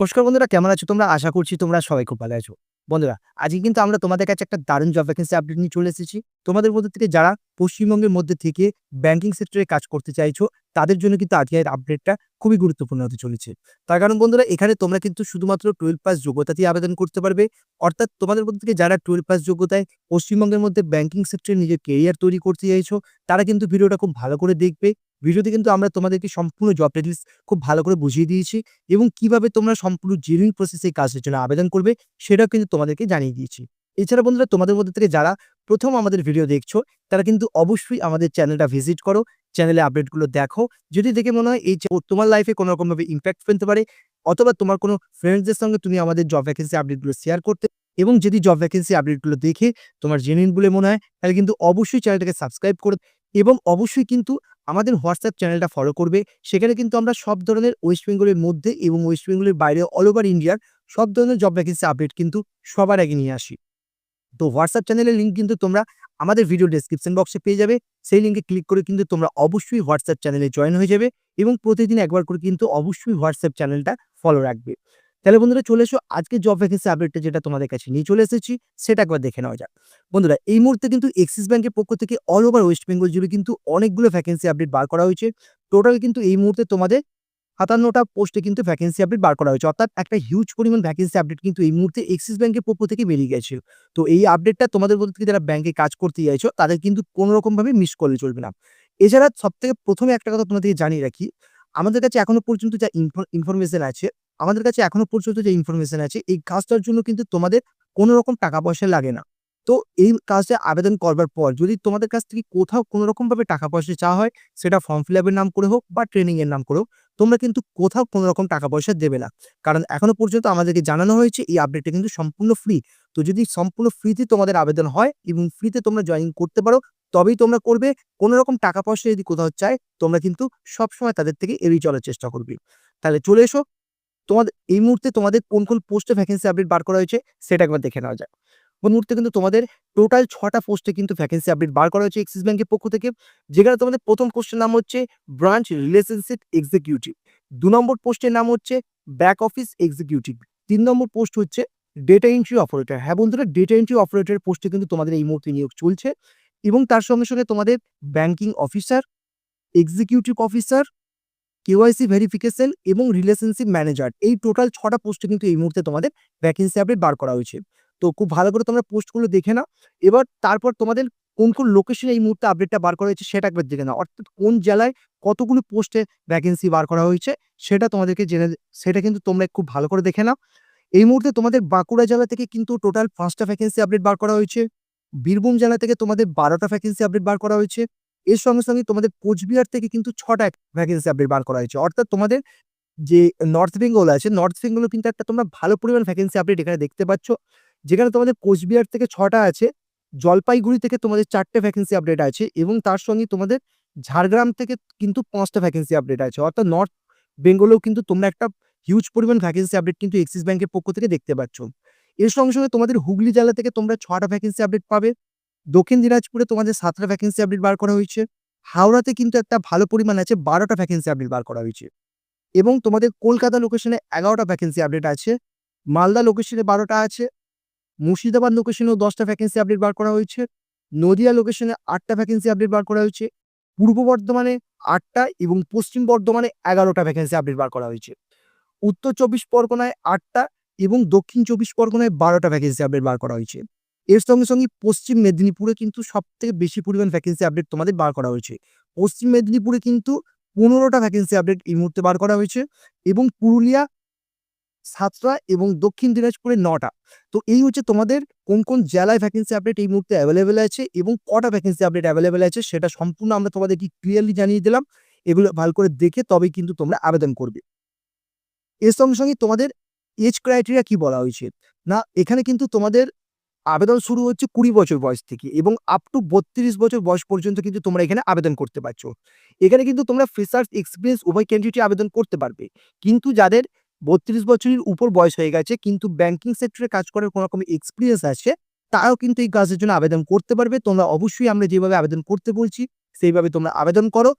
নমস্কার বন্ধুরা, কেমন আছো? তোমরা আশা করছি তোমরা সবাই খুব ভালো আছো। বন্ধুরা, আজকে কিন্তু আমরা তোমাদের কাছে একটা দারুণ জব ভ্যাকেন্সি আপডেট নিয়ে চলে এসেছি। তোমাদের মধ্যে থেকে যারা পশ্চিমবঙ্গের মধ্যে থেকে ব্যাংকিং সেক্টরে কাজ করতে চাইছো, তাদের জন্য কিন্তু আজকের আপডেটটা খুবই গুরুত্বপূর্ণ হতে চলেছে। তার কারণ বন্ধুরা, এখানে তোমরা কিন্তু শুধুমাত্র টুয়েলভ পাস যোগ্যতাতেই আবেদন করতে পারবে। অর্থাৎ তোমাদের মধ্যে থেকে যারা টুয়েলভ পাস যোগ্যতায় পশ্চিমবঙ্গের মধ্যে ব্যাংকিং সেক্টরে নিজের কেরিয়ার তৈরি করতে চাইছো, তারা কিন্তু ভিডিওটা খুব ভালো করে দেখবে। ভিডিওতে কিন্তু আমরা তোমাদেরকে সম্পূর্ণ জব ডিটেলস খুব ভালো করে বুঝিয়ে দিয়েছি এবং কীভাবে তোমরা সম্পূর্ণ জেনুইন প্রসেসে এই কাজের জন্য আবেদন করবে সেটাও কিন্তু তোমাদেরকে জানিয়ে দিয়েছি। এছাড়া বন্ধুরা তোমাদের মধ্যে থেকে যারা প্রথম আমাদের ভিডিও দেখছ, তারা কিন্তু অবশ্যই আমাদের চ্যানেলটা ভিজিট করো চ্যানেলে আপডেটগুলো দেখো। যদি দেখে মনে হয় এই তোমার লাইফে কোনো রকমভাবে ইম্প্যাক্ট ফেলতে পারে অথবা তোমার কোনো ফ্রেন্ডসদের সঙ্গে তুমি আমাদের জব ভ্যাকেন্সি আপডেটগুলো শেয়ার করতে এবং যদি জব ভ্যাকেন্সি আপডেটগুলো দেখে তোমার জেনুইন বলে মনে হয়, তাহলে কিন্তু অবশ্যই চ্যানেলটাকে সাবস্ক্রাইব করে এবং অবশ্যই কিন্তু আমাদের হোয়াটসঅ্যাপ চ্যানেলটা ফলো করবে। সেখানে কিন্তু আমরা সব ধরনের ওয়েস্ট বেঙ্গলের মধ্যে এবং ওয়েস্ট বেঙ্গলের বাইরে অল ওভার ইন্ডিয়ার সব ধরনের জব ভ্যাকেন্সি আপডেট কিন্তু সবার আগে নিয়ে আসি। তো হোয়াটসঅ্যাপ চ্যানেলের লিঙ্ক কিন্তু তোমরা আমাদের ভিডিও ডেসক্রিপশন বক্সে পেয়ে যাবে। সেই লিঙ্কে ক্লিক করে কিন্তু তোমরা অবশ্যই হোয়াটসঅ্যাপ চ্যানেলে জয়েন হয়ে যাবে এবং প্রতিদিন একবার করে কিন্তু অবশ্যই হোয়াটসঅ্যাপ চ্যানেলটা ফলো রাখবে। তাহলে বন্ধুরা চলে এসো আজকে জব ভ্যাকেন্সি আপডেটটা যেটা তোমাদের কাছে নিয়ে চলে এসেছি, সেটা একবার দেখে নেওয়া যাক। বন্ধুরা, এই মুহূর্তে কিন্তু এক্সিস ব্যাংকের পক্ষ থেকে অল ওভার ওয়েস্ট বেঙ্গল জুড়ে কিন্তু অনেকগুলো ভ্যাকেন্সি আপডেট বার করা হয়েছে। টোটাল কিন্তু এই মুহূর্তে তোমাদের সাতান্নটা পোস্টে কিন্তু ভ্যাকেন্সি আপডেট বার করা হয়েছে। অর্থাৎ একটা হিউজ পরিমাণ ভ্যাকেন্সি আপডেট কিন্তু এই মুহূর্তে এক্সিস ব্যাংকের পক্ষ থেকে বেরিয়ে গেছে। তো এই আপডেটটা তোমাদের থেকে যারা ব্যাংকে কাজ করতে চাইছো, তাদের কিন্তু কোনো রকম ভাবে মিস করলে চলবে না। এছাড়া সব থেকে প্রথমে একটা কথা তোমাদেরকে জানিয়ে রাখি, আমাদের কাছে এখনও পর্যন্ত যা ইনফরমেশন আছে আমাদের কাছে এখনও পর্যন্ত যে ইনফরমেশন আছে, এই কাজটার জন্য কিন্তু তোমাদের কোনো রকম টাকা পয়সা লাগে না। তো এই কাজটা আবেদন করবার পর যদি তোমাদের কাছ থেকে কোথাও কোনো রকম ভাবে টাকা পয়সা চাওয়া হয়, সেটা ফর্ম ফিল আপের নাম করে হোক বা ট্রেনিং এর নাম করে হোক, তোমরা কিন্তু কোথাও কোনো রকম টাকা পয়সা দেবে না। কারণ এখনও পর্যন্ত আমাদেরকে জানানো হয়েছে, এই আপডেটটা কিন্তু সম্পূর্ণ ফ্রি তো যদি সম্পূর্ণ ফ্রিতে তোমাদের আবেদন হয় এবং ফ্রিতে তোমরা জয়েন করতে পারো, তবেই তোমরা করবে। কোনো রকম টাকা পয়সা যদি কোথাও চায়, তোমরা কিন্তু সবসময় তাদের থেকে এড়িয়ে চলার চেষ্টা করবে। তাহলে চলে এসো তোমাদের এই মুহূর্তে তোমাদের কোন কোন পোস্টে ভ্যাকেন্সি আপডেট বার করা হয়েছে, সেটা একবার দেখে নেওয়া যায় ওই মুহূর্তে কিন্তু তোমাদের টোটাল ছটা পোস্টে কিন্তু ভ্যাকেন্সি আপডেট বার করা হয়েছে এক্সিস ব্যাংকের পক্ষ থেকে, যেখানে তোমাদের প্রথম পোস্টের নাম হচ্ছে ব্রাঞ্চ রিলেশনশিপ এক্সিকিউটিভ দু নম্বর পোস্টের নাম হচ্ছে ব্যাক অফিস এক্সিকিউটিভ তিন নম্বর পোস্ট হচ্ছে ডেটা এন্ট্রি অপারেটর হ্যাঁ বন্ধুরা ডেটা এন্ট্রি অপারেটরের পোস্টে কিন্তু তোমাদের এই মুহূর্তে নিয়োগ চলছে এবং তার সঙ্গে সঙ্গে তোমাদের banking officer executive officer KYC verification এবং রিলেশনশিপ ম্যানেজার এই টোটাল ছটা পোস্টে কিন্তু এই মুহূর্তে তোমাদের ভ্যাকেন্সি আপডেট বার করা হয়েছে। তো খুব ভালো করে তোমরা পোস্টগুলো দেখে নাও। এবার তারপর তোমাদের কোন কোন লোকেশনে এই মুহূর্তে আপডেটটা বার করা হয়েছে সেটা একবার দেখে নাও। অর্থাৎ কোন জেলায় কতগুলো পোস্টে ভ্যাকেন্সি বার করা হয়েছে সেটা তোমাদেরকে জেনে, সেটা কিন্তু তোমরা খুব ভালো করে দেখে নাও। এই মুহূর্তে তোমাদের বাঁকুড়া জেলা থেকে কিন্তু টোটাল পাঁচটা ভ্যাকেন্সি আপডেট বার করা হয়েছে। বীরভূম জেলা থেকে তোমাদের বারোটা ভ্যাকেন্সি আপডেট বার করা হয়েছে। এর সঙ্গে সঙ্গে তোমাদের কোচবিহার থেকে কিন্তু ছটা ভ্যাকেন্সি আপডেট বার করা হয়েছে। অর্থাৎ তোমাদের যে নর্থ বেঙ্গল আছে নর্থ বেঙ্গলও কিন্তু একটা তোমরা ভালো পরিমাণ ভ্যাকেন্সি আপডেট এখানে দেখতে পাচ্ছ। যেখানে তোমাদের কোচবিহার থেকে ছটা আছে, জলপাইগুড়ি থেকে তোমাদের চারটে ভ্যাকেন্সি আপডেট আছে এবং তার সঙ্গে তোমাদের ঝাড়গ্রাম থেকে কিন্তু পাঁচটা ভ্যাকেন্সি আপডেট আছে। অর্থাৎ নর্থ বেঙ্গলেও কিন্তু তোমরা একটা হিউজ পরিমাণ ভ্যাকেন্সি আপডেট কিন্তু এক্সিস ব্যাংকের পক্ষ থেকে দেখতে পাচ্ছ। এর সঙ্গে সঙ্গে তোমাদের হুগলি জেলা থেকে তোমরা ছটা ভ্যাকেন্সি আপডেট পাবে। দক্ষিণ দিনাজপুরে তোমাদের সাতটা ভ্যাকেন্সি আপডেট বার করা হয়েছে। হাওড়াতে কিন্তু একটা ভালো পরিমাণ আছে, বারোটা ভ্যাকেন্সি আপডেট বার করা হয়েছে। এবং তোমাদের কলকাতা লোকেশনে এগারোটা ভ্যাকেন্সি আপডেট আছে, মালদা লোকেশনে বারোটা আছে, মুর্শিদাবাদ লোকেশনেও দশটা ভ্যাকেন্সি আপডেট বার করা হয়েছে, নদিয়া লোকেশনে আটটা ভ্যাকেন্সি আপডেট বার করা হয়েছে, পূর্ব বর্ধমানে আটটা এবং পশ্চিম বর্ধমানে এগারোটা ভ্যাকেন্সি আপডেট বার করা হয়েছে। উত্তর চব্বিশ পরগনায় আটটা এবং দক্ষিণ চব্বিশ পরগনায় বারোটা ভ্যাকেন্সি আপডেট বার করা হয়েছে। এর সঙ্গে সঙ্গে পশ্চিম মেদিনীপুরে কিন্তু সব থেকে বেশি পরিমাণ ভ্যাকেন্সি আপডেট তোমাদের বার করা হয়েছে। পশ্চিম মেদিনীপুরে কিন্তু পনেরোটা ভ্যাকেন্সি আপডেট এই মুহূর্তে বার করা হয়েছে এবং পুরুলিয়া সাতটা এবং দক্ষিণ দিনাজপুরে নটা। তো এই হচ্ছে তোমাদের কোন কোন জেলায় ভ্যাকেন্সি আপডেট এই মুহূর্তে অ্যাভেলেবেল আছে এবং কটা ভ্যাকেন্সি আপডেট অ্যাভেলেবেল আছে সেটা সম্পূর্ণ আমরা তোমাদেরকে ক্লিয়ারলি জানিয়ে দিলাম। এগুলো ভালো করে দেখে তবেই কিন্তু তোমরা আবেদন করবে। এর সঙ্গে সঙ্গে তোমাদের এজ ক্রাইটেরিয়া কি বলা হয়েছে? না, এখানে কিন্তু তোমাদের আবেদন শুরু হচ্ছে কুড়ি বছর বয়স থেকে এবং আপ টু বত্রিশ বছর বয়স পর্যন্ত কিন্তু তোমরা এখানে আবেদন করতে পারছ। এখানে কিন্তু তোমরা ফ্রেশার্স এক্সপিরিয়েন্স উভয় ক্যান্ডিডেটই আবেদন করতে পারবে। কিন্তু যাদের বত্রিশ বছরের উপর বয়স হয়ে গেছে কিন্তু ব্যাংকিং সেক্টরে কাজ করার কোনো রকম এক্সপিরিয়েন্স আছে, তারাও কিন্তু এই কাজের জন্য আবেদন করতে পারবে। তোমরা অবশ্যই আমরা যেভাবে আবেদন করতে বলছি, সেইভাবে তোমরা আবেদন করো।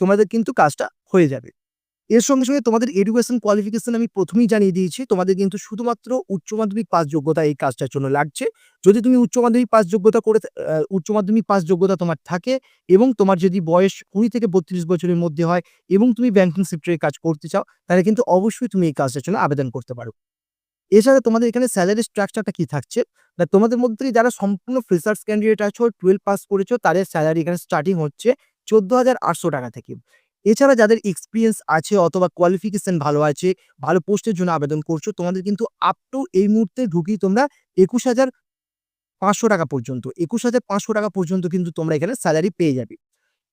তোমাদের কিন্তু কাজটা হয়ে যাবে। এর সঙ্গে, সঙ্গে তোমাদের এডুকেশন কোয়ালিফিকেশন আমি প্রথমেই জানিয়ে দিয়েছি। তোমাদের কিন্তু শুধুমাত্র উচ্চ মাধ্যমিক পাস যোগ্যতা এই কাজটার জন্য লাগছে। যদি তুমি উচ্চ মাধ্যমিক পাস যোগ্যতা করে উচ্চ মাধ্যমিক পাস যোগ্যতা তোমার থাকে এবং তোমার যদি বয়স ২০ থেকে ৩২ বছরের মধ্যে হয় এবং তুমি ব্যাংকিং সেক্টরে কাজ করতে চাও, তাহলে কিন্তু অবশ্যই তুমি এই কাজটার জন্য আবেদন করতে পারো। এছাড়া তোমাদের এখানে স্যালারি স্ট্রাকচারটা কি থাকছে? না তোমাদের মধ্যে যারা সম্পূর্ণ ফ্রেশার্স ক্যান্ডিডেট আছো, 12 পাস করেছ, তাদের স্যালারি এখানে স্টার্টিং হচ্ছে ৳১৪,৮০০ থেকে। এছাড়া যাদের এক্সপিরিয়েন্স আছে অথবা কোয়ালিফিকেশন ভালো আছে, ভালো পোস্টের জন্য আবেদন করছ, তোমাদের কিন্তু আপ টু এই মুহূর্তে ঢুকি তোমরা ৳২১,৫০০ পর্যন্ত, ৳২১,৫০০ পর্যন্ত কিন্তু তোমরা এখানে স্যালারি পেয়ে যাবে।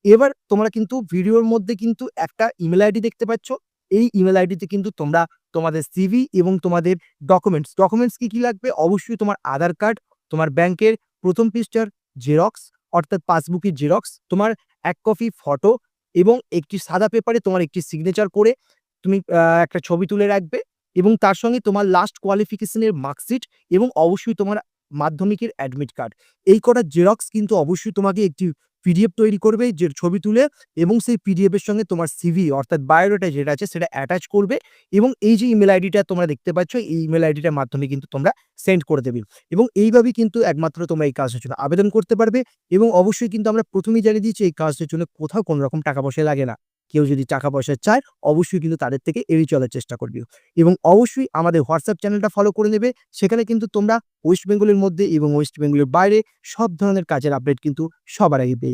এবার তোমরা কিন্তু ভিডিওর মধ্যে কিন্তু একটা ইমেল আইডি দেখতে পাচ্ছ। এই ইমেল আইডিতে কিন্তু তোমরা তোমাদের সিভি এবং তোমাদের ডকুমেন্টস, ডকুমেন্টস কি, কি লাগবে? অবশ্যই তোমার আধার কার্ড, তোমার ব্যাংকের প্রথম পৃষ্ঠার জেরক্স অর্থাৎ পাসবুকের জেরক্স, তোমার এক কপি ফটো এবং একটি সাদা পেপারে তোমার একটি সিগনেচার করে তুমি একটা ছবি তুলে রাখবে এবং তার সঙ্গে তোমার লাস্ট কোয়ালিফিকেশনের মার্কশিট এবং অবশ্যই তোমার মাধ্যমিকের অ্যাডমিট কার্ড। এই কটা জেরক্স কিন্তু অবশ্যই তোমাকে একটি পিডিএফ তৈরি করবে যে ছবি তুলে এবং সেই পিডিএফ এর সঙ্গে তোমার সিভি অর্থাৎ বায়োডাটা যেটা আছে সেটা অ্যাটাচ করবে এবং এই যে ইমেল আইডিটা তোমরা দেখতে পাচ্ছ, এই ইমেল আইডিটার মাধ্যমে কিন্তু তোমরা সেন্ড করে দেবে এবং এইভাবেই কিন্তু একমাত্র তোমরা এই কাজটার জন্য আবেদন করতে পারবে এবং অবশ্যই কিন্তু আমরা প্রথমেই জানিয়ে দিয়েছি এই কাজটার জন্য কোথাও কোনো রকম টাকা পয়সা লাগে না। কেউ যদি টাকা পয়সা চায়, অবশ্যই কিন্তু তাদের থেকে এড়িয়ে চলার চেষ্টা করবে এবং অবশ্যই আমাদের হোয়াটসঅ্যাপ চ্যানেলটা ফলো করে নেবে। সেখানে কিন্তু তোমরা ওয়েস্ট বেঙ্গলের মধ্যে এবং ওয়েস্ট বেঙ্গলের বাইরে সব ধরনের কাজের আপডেট কিন্তু সবার আগে পেয়ে।